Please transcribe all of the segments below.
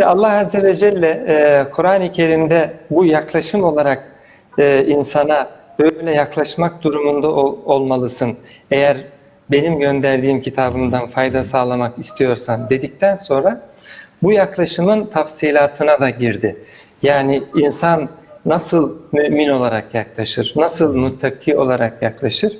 Şimdi Allah Azze ve Celle e, Kur'an-ı Kerim'de bu yaklaşım olarak e, insana böyle yaklaşmak durumunda ol- olmalısın. Eğer benim gönderdiğim kitabımdan fayda sağlamak istiyorsan dedikten sonra bu yaklaşımın tafsilatına da girdi. Yani insan nasıl mümin olarak yaklaşır, nasıl muttaki olarak yaklaşır?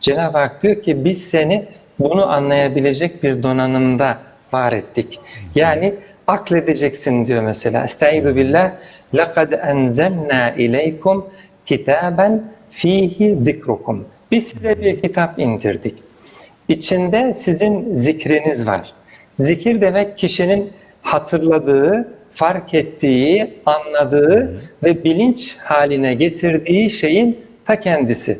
Cenab-ı Hak diyor ki biz seni bunu anlayabilecek bir donanımda var ettik. Yani akledeceksin diyor mesela. Estaizu billah. لَقَدْ اَنْزَلْنَا اِلَيْكُمْ kitaben fihi zikrukum. Biz size bir kitap indirdik. İçinde sizin zikriniz var. Zikir demek kişinin hatırladığı, fark ettiği, anladığı ve bilinç haline getirdiği şeyin ta kendisi.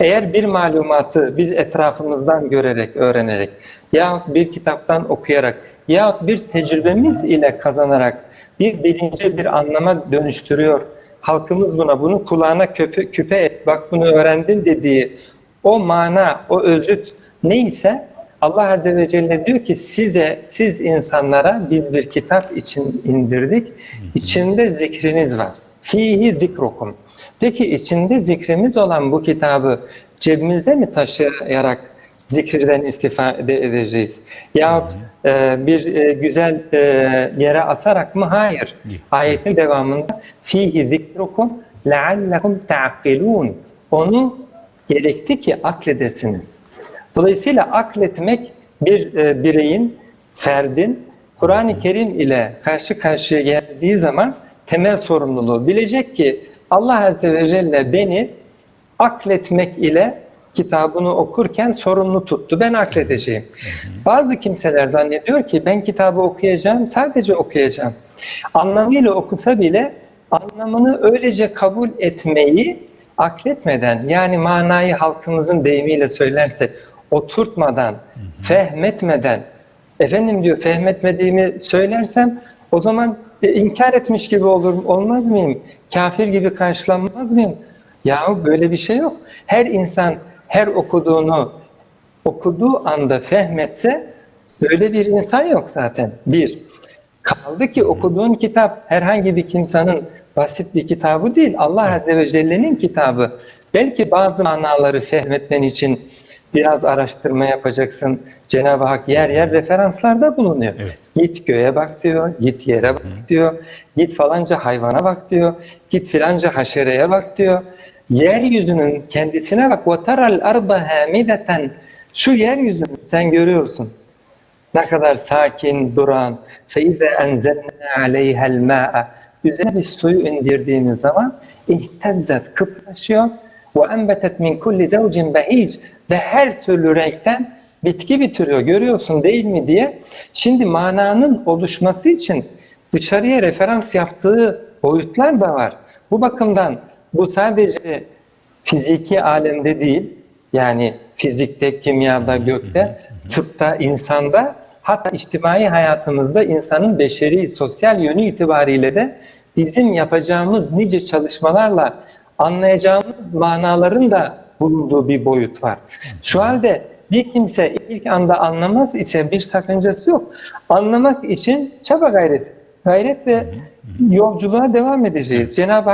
Eğer bir malumatı biz etrafımızdan görerek, öğrenerek yahut bir kitaptan okuyarak yahut bir tecrübemiz ile kazanarak bir bilince bir anlama dönüştürüyor. Halkımız buna bunu kulağına köpe, küpe et, bak bunu öğrendin dediği o mana, o özüt neyse Allah Azze ve Celle diyor ki size, siz insanlara biz bir kitap için indirdik. İçinde zikriniz var. Fihi zikrukum. Peki içinde zikrimiz olan bu kitabı cebimizde mi taşıyarak zikirden istifade edeceğiz? Yahut e, bir e, güzel e, yere asarak mı? Hayır. Ayetin devamında fihi zikrukum leallekum ta'kilun. Onu gerekti ki akledesiniz. Dolayısıyla akletmek bir e, bireyin, ferdin Kur'an-ı Kerim ile karşı karşıya geldiği zaman temel sorumluluğu bilecek ki Allah Azze ve Celle beni akletmek ile kitabını okurken sorumlu tuttu. Ben akledeceğim. Bazı kimseler zannediyor ki ben kitabı okuyacağım, sadece okuyacağım. Anlamıyla okusa bile anlamını öylece kabul etmeyi akletmeden yani manayı halkımızın deyimiyle söylerse oturtmadan, fehmetmeden efendim diyor fehmetmediğimi söylersem o zaman e, inkar etmiş gibi olur olmaz mıyım? Kafir gibi karşılanmaz mıyım? Yahu böyle bir şey yok. Her insan her okuduğunu okuduğu anda fehmetse böyle bir insan yok zaten. Bir. Kaldı ki okuduğun kitap herhangi bir kimsenin basit bir kitabı değil. Allah Azze ve Celle'nin kitabı. Belki bazı manaları fehmetmen için biraz araştırma yapacaksın. Cenab-ı Hak yer yer referanslarda bulunuyor. Evet. Git göğe bak diyor, git yere bak diyor, git falanca hayvana bak diyor, git filanca haşereye bak diyor. Yeryüzünün kendisine bak. وَتَرَى الْأَرْضَ هَامِدَةً Şu yeryüzünü sen görüyorsun. Ne kadar sakin, duran. فَاِذَا اَنْزَلْنَا عَلَيْهَا الْمَاءَ Üzerine bir suyu indirdiğimiz zaman اِهْتَزَّتْ kıpraşıyor. وَاَنْبَتَتْ مِنْ كُلِّ زَوْجٍ بَهِيجٍ Ve her türlü renkten bitki bitiriyor. Görüyorsun değil mi diye. Şimdi mananın oluşması için dışarıya referans yaptığı boyutlar da var. Bu bakımdan bu sadece fiziki alemde değil, yani fizikte, kimyada, gökte, tıpta, insanda, hatta içtimai hayatımızda insanın beşeri, sosyal yönü itibariyle de bizim yapacağımız nice çalışmalarla anlayacağımız manaların da bulunduğu bir boyut var. Şu halde bir kimse ilk anda anlamaz ise bir sakıncası yok. Anlamak için çaba gayret, gayret ve yolculuğa devam edeceğiz. Cenab-ı